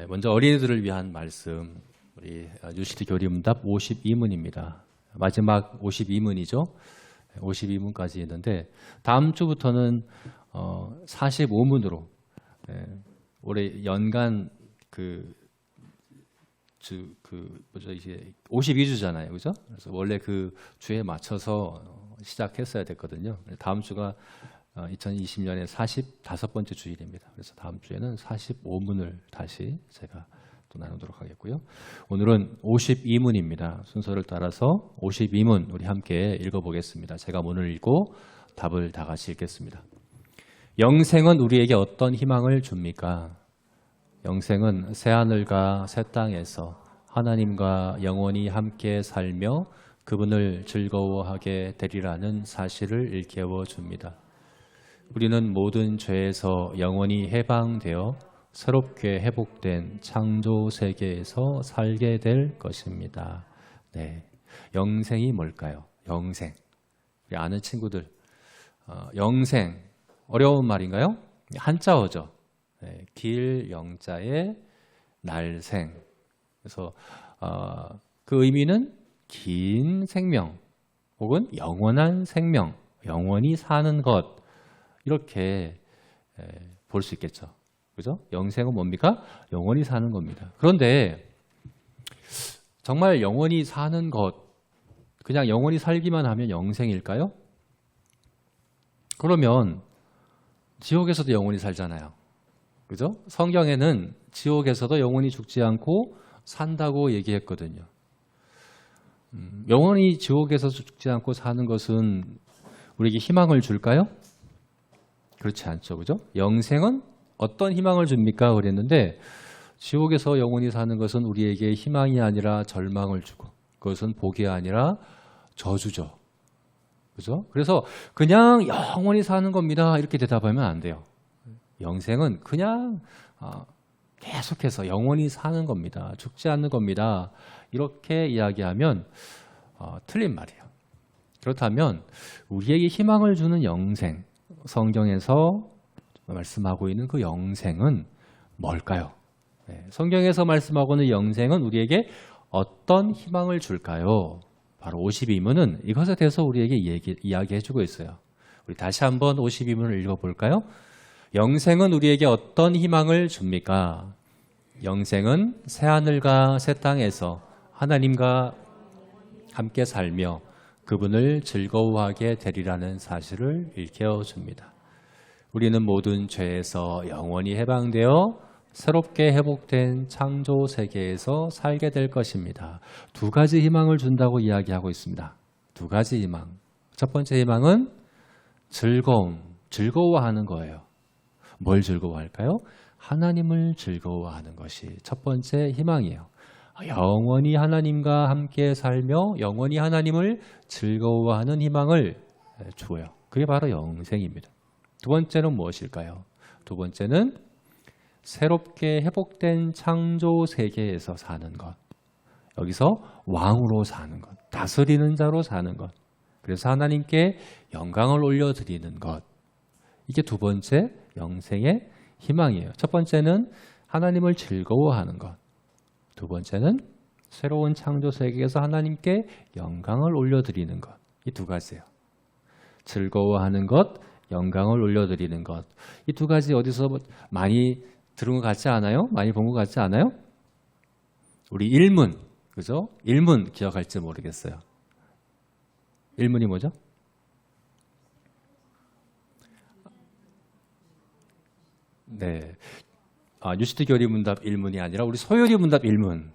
네, 먼저 어린이들을 위한 말씀 우리 뉴시티 교리문답 52문입니다. 마지막 52문이죠. 52문까지 있는데 다음 주부터는 어, 45문으로 올해 연간 그, 주, 그, 뭐죠, 이제 52주잖아요. 그죠? 그래서 원래 그 주에 맞춰서 시작했어야 됐거든요. 다음 주가 2020년에 45번째 주일입니다. 그래서 다음 주에는 45문을 다시 제가 또 나누도록 하겠고요. 오늘은 52문입니다. 순서를 따라서 52문 우리 함께 읽어보겠습니다. 제가 문을 읽고 답을 다 같이 읽겠습니다. 영생은 우리에게 어떤 희망을 줍니까? 영생은 새하늘과 새 땅에서 하나님과 영원히 함께 살며 그분을 즐거워하게 되리라는 사실을 일깨워 줍니다. 우리는 모든 죄에서 영원히 해방되어 새롭게 회복된 창조 세계에서 살게 될 것입니다. 네. 영생이 뭘까요? 영생. 우리 아는 친구들. 어, 영생. 어려운 말인가요? 한자어죠. 네, 길 영자의 날생. 그래서 어, 그 의미는 긴 생명 혹은 영원한 생명, 영원히 사는 것 이렇게 볼 수 있겠죠. 그죠? 영생은 뭡니까? 영원히 사는 겁니다. 그런데 정말 영원히 사는 것, 그냥 영원히 살기만 하면 영생일까요? 그러면 지옥에서도 영원히 살잖아요. 그죠? 성경에는 지옥에서도 영원히 죽지 않고 산다고 얘기했거든요. 음, 영원히 지옥에서 죽지 않고 사는 것은 우리에게 희망을 줄까요? 그렇지 않죠. 그죠? 영생은 어떤 희망을 줍니까? 그랬는데 지옥에서 영원히 사는 것은 우리에게 희망이 아니라 절망을 주고 그것은 복이 아니라 저주죠. 그죠? 그래서 그냥 영원히 사는 겁니다. 이렇게 대답하면 안 돼요. 영생은 그냥 아, 계속해서 영원히 사는 겁니다. 죽지 않는 겁니다. 이렇게 이야기하면 어, 틀린 말이에요. 그렇다면 우리에게 희망을 주는 영생, 성경에서 말씀하고 있는 그 영생은 뭘까요? 네, 성경에서 말씀하고 있는 영생은 우리에게 어떤 희망을 줄까요? 바로 52문은 이것에 대해서 우리에게 얘기, 이야기해주고 있어요. 우리 다시 한번 52문을 읽어볼까요? 영생은 우리에게 어떤 희망을 줍니까? 영생은 새하늘과 새 땅에서 하나님과 함께 살며 그분을 즐거워하게 되리라는 사실을 일깨워 줍니다. 우리는 모든 죄에서 영원히 해방되어 새롭게 회복된 창조 세계에서 살게 될 것입니다. 두 가지 희망을 준다고 이야기하고 있습니다. 두 가지 희망. 첫 번째 희망은 즐거움, 즐거워하는 거예요. 뭘 즐거워할까요? 하나님을 즐거워하는 것이 첫 번째 희망이에요. 영원히 하나님과 함께 살며 영원히 하나님을 즐거워하는 희망을 주어요. 그게 바로 영생입니다. 두 번째는 무엇일까요? 두 번째는 새롭게 회복된 창조 세계에서 사는 것. 여기서 왕으로 사는 것. 다스리는 자로 사는 것. 그래서 하나님께 영광을 올려드리는 것. 이게 두 번째 영생의 희망이에요. 첫 번째는 하나님을 즐거워하는 것. 두 번째는 새로운 창조 세계에서 하나님께 영광을 올려드리는 것. 이 두 가지예요. 즐거워하는 것, 영광을 올려드리는 것. 이 두 가지 어디서 뭐 많이 들은 것 같지 않아요? 많이 본 것 같지 않아요? 우리 일문, 그죠? 일문 기억할지 모르겠어요. 일문이 뭐죠? 네. 아, 뉴시트 교리 문답 1문이 아니라 우리 소요리 문답 1문.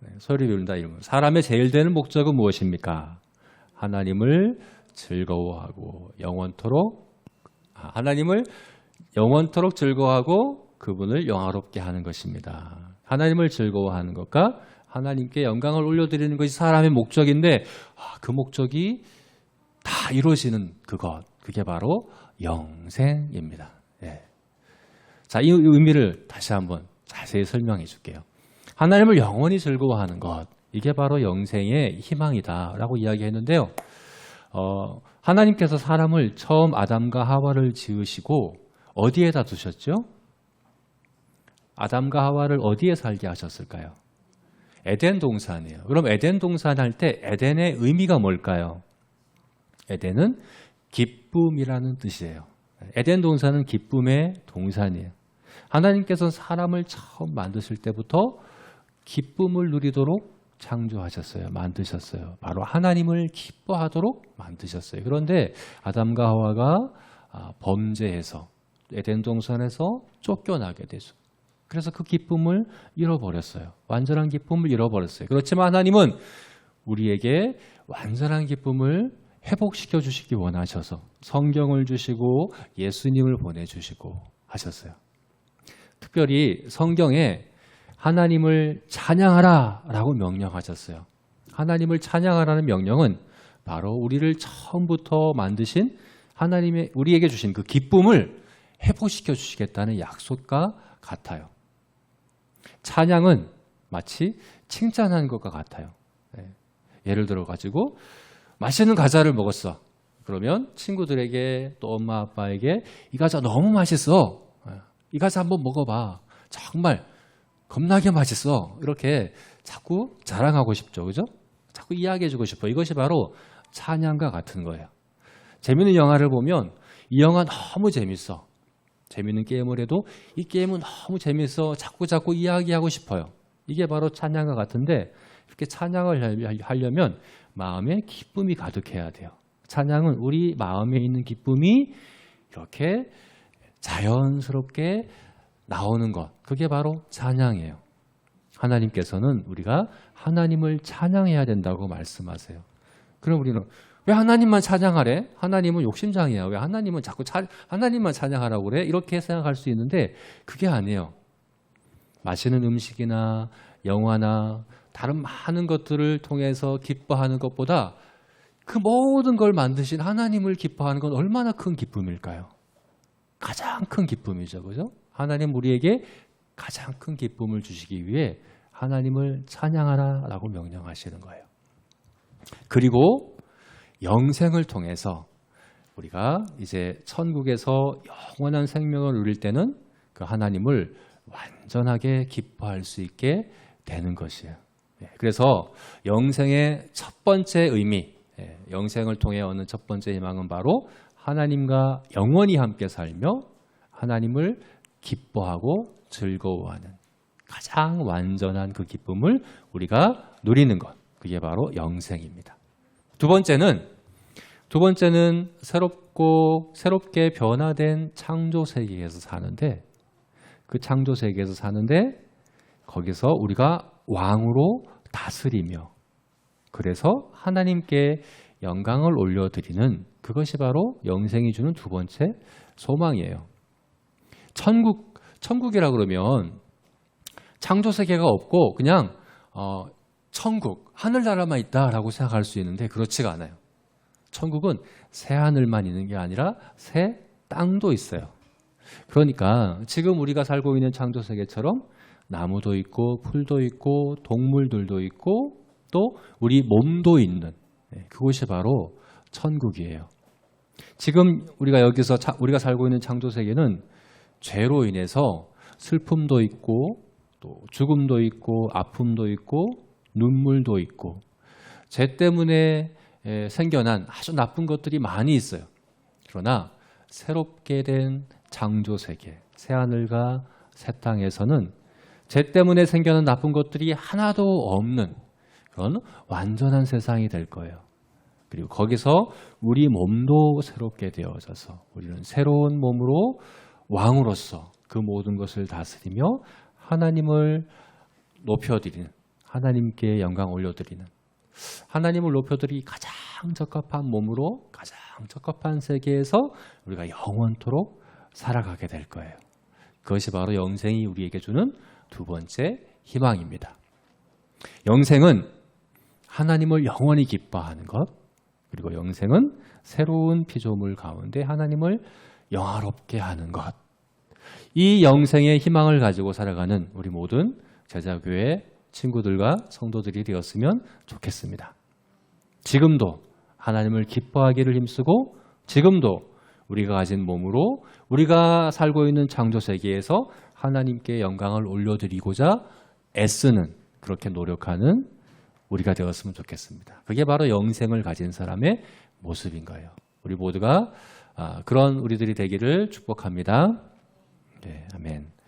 네, 소요리 문답 1문. 사람의 제일 되는 목적은 무엇입니까? 하나님을 즐거워하고 영원토록 아, 하나님을 영원토록 즐거워하고 그분을 영화롭게 하는 것입니다. 하나님을 즐거워하는 것과 하나님께 영광을 올려드리는 것이 사람의 목적인데 아, 그 목적이 다 이루어지는 그것 그게 바로 영생입니다. 예. 자, 이 의미를 다시 한번 자세히 설명해 줄게요. 하나님을 영원히 즐거워하는 것, 이게 바로 영생의 희망이다라고 이야기했는데요. 어, 하나님께서 사람을 처음 아담과 하와를 지으시고 어디에다 두셨죠? 아담과 하와를 어디에 살게 하셨을까요? 에덴 동산이에요. 그럼 에덴 동산 할 때 에덴의 의미가 뭘까요? 에덴은 기쁨이라는 뜻이에요. 에덴 동산은 기쁨의 동산이에요. 하나님께서는 사람을 처음 만드실 때부터 기쁨을 누리도록 창조하셨어요. 만드셨어요. 바로 하나님을 기뻐하도록 만드셨어요. 그런데 아담과 하와가 아, 범죄해서 에덴 동산에서 쫓겨나게 되죠. 그래서 그 기쁨을 잃어버렸어요. 완전한 기쁨을 잃어버렸어요. 그렇지만 하나님은 우리에게 완전한 기쁨을 회복시켜 주시기 원하셔서 성경을 주시고 예수님을 보내주시고 하셨어요. 특별히 성경에 하나님을 찬양하라 라고 명령하셨어요. 하나님을 찬양하라는 명령은 바로 우리를 처음부터 만드신 하나님의 우리에게 주신 그 기쁨을 회복시켜 주시겠다는 약속과 같아요. 찬양은 마치 칭찬한 것과 같아요. 네. 예를 들어 가지고 맛있는 과자를 먹었어. 그러면 친구들에게 또 엄마 아빠에게 이 과자 너무 맛있어. 네. 이 과자 한번 먹어봐. 정말 겁나게 맛있어. 이렇게 자꾸 자랑하고 싶죠. 그죠? 자꾸 이야기해주고 싶어. 이것이 바로 찬양과 같은 거예요. 재밌는 영화를 보면 이 영화 너무 재밌어. 재밌는 게임을 해도 이 게임은 너무 재밌어. 자꾸 자꾸 이야기하고 싶어요. 이게 바로 찬양과 같은데 이렇게 찬양을 하려면 마음에 기쁨이 가득해야 돼요. 찬양은 우리 마음에 있는 기쁨이 이렇게 자연스럽게 나오는 것. 그게 바로 찬양이에요. 하나님께서는 우리가 하나님을 찬양해야 된다고 말씀하세요. 그럼 우리는 왜 하나님만 찬양하래? 하나님은 욕심장이야. 왜 하나님은 자꾸 차, 하나님만 찬양하라고 그래? 이렇게 생각할 수 있는데 그게 아니에요. 맛있는 음식이나 영화나 다른 많은 것들을 통해서 기뻐하는 것보다 그 모든 걸 만드신 하나님을 기뻐하는 건 얼마나 큰 기쁨일까요? 가장 큰 기쁨이죠. 그죠? 하나님 우리에게 가장 큰 기쁨을 주시기 위해 하나님을 찬양하라라고 명령하시는 거예요. 그리고 영생을 통해서 우리가 이제 천국에서 영원한 생명을 누릴 때는 그 하나님을 완전하게 기뻐할 수 있게 되는 것이에요. 예, 그래서 영생의 첫 번째 의미, 예, 영생을 통해 얻는 첫 번째 희망은 바로 하나님과 영원히 함께 살며 하나님을 기뻐하고 즐거워하는 가장 완전한 그 기쁨을 우리가 누리는 것. 그게 바로 영생입니다. 두 번째는 두 번째는 새롭고 새롭게 변화된 창조 세계에서 사는데 그 창조 세계에서 사는데 거기서 우리가 왕으로 다스리며 그래서 하나님께 영광을 올려드리는 그것이 바로 영생이 주는 두 번째 소망이에요. 천국 천국이라 그러면 창조 세계가 없고 그냥 어, 천국 하늘나라만 있다라고 생각할 수 있는데 그렇지가 않아요. 천국은 새 하늘만 있는 게 아니라 새 땅도 있어요. 그러니까 지금 우리가 살고 있는 창조 세계처럼 나무도 있고 풀도 있고 동물들도 있고 또 우리 몸도 있는 네, 그곳이 바로 천국이에요. 지금 우리가 여기서 우리가 살고 있는 창조 세계는 죄로 인해서 슬픔도 있고 또 죽음도 있고 아픔도 있고 눈물도 있고 죄 때문에 생겨난 아주 나쁜 것들이 많이 있어요. 그러나 새롭게 된 창조 세계, 새 하늘과 새 땅에서는 죄 때문에 생겨난 나쁜 것들이 하나도 없는 그런 완전한 세상이 될 거예요. 그리고 거기서 우리 몸도 새롭게 되어져서 우리는 새로운 몸으로 왕으로서 그 모든 것을 다스리며 하나님을 높여드리는 하나님께 영광 올려드리는 하나님을 높여드리기 가장 적합한 몸으로 가장 적합한 세계에서 우리가 영원토록 살아가게 될 거예요. 그것이 바로 영생이 우리에게 주는 두 번째 희망입니다. 영생은 하나님을 영원히 기뻐하는 것, 그리고 영생은 새로운 피조물 가운데 하나님을 영화롭게 하는 것. 이 영생의 희망을 가지고 살아가는 우리 모든 제자교회 친구들과 성도들이 되었으면 좋겠습니다. 지금도 하나님을 기뻐하기를 힘쓰고 지금도 우리가 가진 몸으로 우리가 살고 있는 창조 세계에서 하나님께 영광을 올려드리고자 애쓰는 그렇게 노력하는 우리가 되었으면 좋겠습니다. 그게 바로 영생을 가진 사람의 모습인 거예요. 우리 모두가 아, 그런 우리들이 되기를 축복합니다. 네, 아멘.